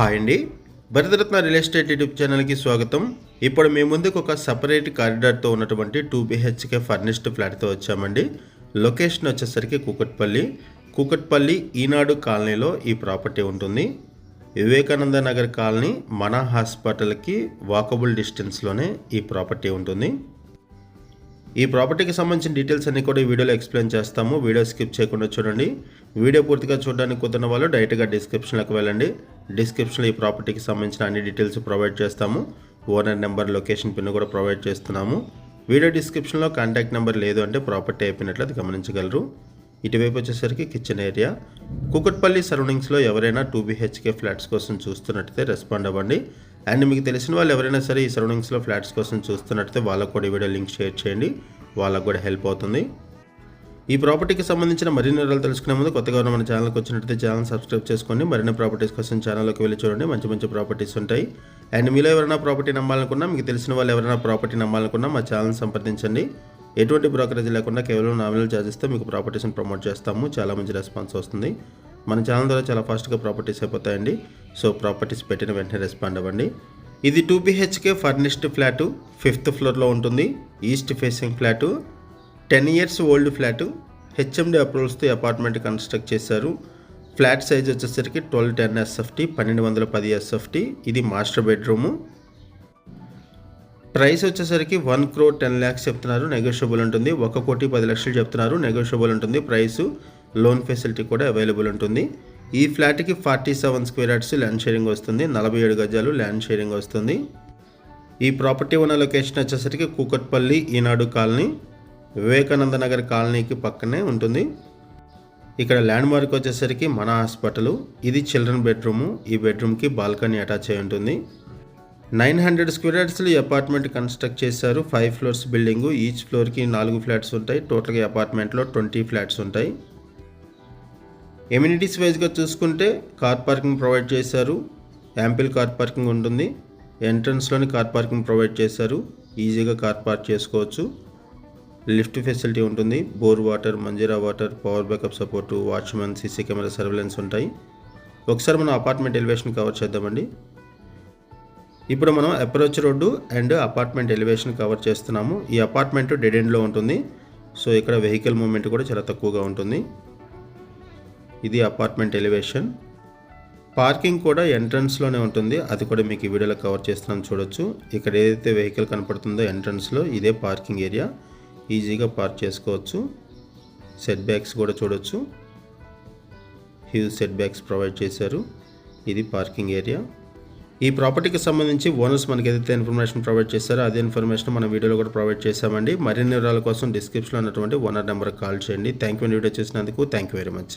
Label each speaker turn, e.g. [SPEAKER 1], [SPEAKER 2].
[SPEAKER 1] Hi అండి. Bharat Ratna real estate YouTube ఛానల్కి స్వాగతం. ఇప్పుడు మీ ముందుకు ఒక సపరేట్ కారిడార్తో ఉన్నటువంటి టూ బిహెచ్కే ఫర్నిష్డ్ ఫ్లాట్తో వచ్చామండి. లొకేషన్ వచ్చేసరికి కూకట్పల్లి. కూకట్పల్లి ఈనాడు కాలనీలో ఈ ప్రాపర్టీ ఉంటుంది. వివేకానంద నగర్ కాలనీ మన హాస్పిటల్కి వాకబుల్ డిస్టెన్స్లోనే ఈ ప్రాపర్టీ ఉంటుంది. ఈ ప్రాపర్టీకి సంబంధించిన డీటెయిల్స్ అన్ని కూడా ఈ వీడియోలో ఎక్స్ప్లెయిన్ చేస్తాము. వీడియో స్కిప్ చేయకుండా చూడండి. వీడియో పూర్తిగా చూడడానికి కుదిరిన వాళ్ళు డైరెక్ట్గా డిస్క్రిప్షన్లోకి వెళ్ళండి. డిస్క్రిప్షన్లో ఈ ప్రాపర్టీకి సంబంధించిన అన్ని డీటెయిల్స్ ప్రొవైడ్ చేస్తాము. ఓనర్ నెంబర్ లొకేషన్ పిన్ కూడా ప్రొవైడ్ చేస్తున్నాము. వీడియో డిస్క్రిప్షన్లో కాంటాక్ట్ నెంబర్ లేదు అంటే ప్రాపర్టీ అయిపోయినట్లు అది గమనించగలరు. ఇటువైపు వచ్చేసరికి కిచెన్ ఏరియా. కుకట్పల్లి సరౌండింగ్స్లో ఎవరైనా టూ బీహెచ్కే ఫ్లాట్స్ కోసం చూస్తున్నట్టయితే రెస్పాండ్ అవ్వండి. అండ్ మీకు తెలిసిన వాళ్ళు ఎవరైనా సరే ఈ సరౌండింగ్స్లో ఫ్లాట్స్ కోసం చూస్తున్నట్టయితే వాళ్ళకు కూడా ఈ వీడియో లింక్ షేర్ చేయండి. వాళ్ళకు కూడా హెల్ప్ అవుతుంది. ఈ ప్రాపర్టీకి సంబంధించిన మరిన్ని వివరాలు తెలుసుకునే ముందు కొత్తగా ఉన్న మన ఛానల్కి వచ్చినట్టయితే ఛానల్ సబ్స్క్రైబ్ చేసుకోండి మరిన్ని ప్రాపర్టీస్ కోసం ఛానల్లోకి వెళ్ళి చూడండి. మంచి మంచి ప్రాపర్టీస్ ఉంటాయి. అండ్ మీలో ఎవరైనా ప్రాపర్టీ నమ్మాలనుకున్నా మీకు తెలిసిన వాళ్ళు ఎవరైనా ప్రాపర్టీ నమ్మాలనుకున్నా మా ఛానల్ సంప్రదించండి. ఎటువంటి బ్రోకరేజ్ లేకుండా కేవలం నామినల్ ఛార్జెస్తో మీకు ప్రాపర్టీస్ని ప్రమోట్ చేస్తాము. చాలా మంచి రెస్పాన్స్ వస్తుంది. మన ఛానల్ ద్వారా చాలా ఫాస్ట్గా ప్రాపర్టీస్ అయిపోతాయండి. సో ప్రాపర్టీస్ పెట్టిన వెంటనే రెస్పాండ్ అవ్వండి. ఇది two BHK furnished flat fifth ఫ్లోర్లో ఉంటుంది. East facing flat ten years old flat HMD అప్రూవల్స్తో apartment construct చేశారు. ఫ్లాట్ సైజ్ వచ్చేసరికి ట్వెల్వ్ టెన్ ఎస్ఎఫ్టీ పన్నెండు వందల పది ఎస్ఎఫ్టీ ఇది మాస్టర్ బెడ్రూము ప్రైస్ వచ్చేసరికి వన్ క్రోర్ టెన్ ల్యాక్స్ చెప్తున్నారు నెగోషియబుల్ ఉంటుంది. ఒక కోటి పది లక్షలు చెప్తున్నారు నెగోషియబుల్ ఉంటుంది. ప్రైస్ లోన్ ఫెసిలిటీ కూడా అవైలబుల్ ఉంటుంది. ఈ ఫ్లాట్కి forty seven square yards land sharing వస్తుంది. నలభై ఏడు గజాలు ల్యాండ్ షేరింగ్ వస్తుంది. ఈ ప్రాపర్టీ ఉన్న లొకేషన్ వచ్చేసరికి కూకట్పల్లి ఈనాడు కాలనీ వివేకానంద నగర్ కాలనీకి పక్కనే ఉంటుంది. ఇక్కడ ల్యాండ్ మార్క్ వచ్చేసరికి మన హాస్పిటల్ ఇది చిల్డ్రన్ బెడ్రూము ఈ బెడ్రూమ్కి బాల్కనీ అటాచ్ అయి ఉంటుంది. నైన్ హండ్రెడ్ స్క్వేర్ యార్డ్స్లో అపార్ట్మెంట్ కన్స్ట్రక్ట్ చేశారు. ఫైవ్ ఫ్లోర్స్ బిల్డింగ్ ఈచ్ ఫ్లోర్కి నాలుగు ఫ్లాట్స్ ఉంటాయి. టోటల్గా అపార్ట్మెంట్లో ట్వంటీ ఫ్లాట్స్ ఉంటాయి. ఎమ్యూనిటీస్ వైజ్గా చూసుకుంటే కార్ పార్కింగ్ ప్రొవైడ్ చేశారు. యాంపిల్ కార్ పార్కింగ్ ఉంటుంది. ఎంట్రన్స్లోని కార్ పార్కింగ్ ప్రొవైడ్ చేశారు. ఈజీగా కార్ పార్క్ చేసుకోవచ్చు. లిఫ్ట్ ఫెసిలిటీ ఉంటుంది. Bore water Manjira water power backup support watchman CC camera surveillance ఉంటాయి. ఒకసారి మనం అపార్ట్మెంట్ ఎలివేషన్ కవర్ చేద్దామండి. ఇప్పుడు మనం approach road and apartment elevation cover చేస్తున్నాము. ఈ అపార్ట్మెంట్ డెడ్ ఎండ్లో ఉంటుంది. సో ఇక్కడ వెహికల్ మూవ్మెంట్ కూడా చాలా తక్కువగా ఉంటుంది. ఇది అపార్ట్మెంట్ ఎలివేషన్ పార్కింగ్ కూడా ఎంట్రన్స్లోనే ఉంటుంది. అది కూడా మీకు ఈ వీడియోలో కవర్ చేస్తున్నాను చూడొచ్చు. ఇక్కడ ఏదైతే వెహికల్ కనపడుతుందో ఎంట్రన్స్లో ఇదే పార్కింగ్ ఏరియా ఈజీగా పార్క్ చేసుకోవచ్చు. సెట్ బ్యాక్స్ కూడా చూడొచ్చు. హ్యూజ్ సెట్ బ్యాక్స్ ప్రొవైడ్ చేశారు. ఇది పార్కింగ్ ఏరియా ఈ ప్రాపర్టీకి సంబంధించి ఓనర్స్ మనకి ఏదైతే ఇన్ఫర్మేషన్ ప్రొవైడ్ చేశారో అదే ఇన్ఫర్మేషన్ మన వీడియోలో కూడా ప్రొవైడ్ చేశామండి. మరిన్ని వివరాల కోసం డిస్క్రిప్షన్లో ఉన్నటువంటి ఓనర్ నెంబర్కి కాల్ చేయండి. థ్యాంక్ యూ వీడియో చేసినందుకు థ్యాంక్ యూ వెరీ మచ్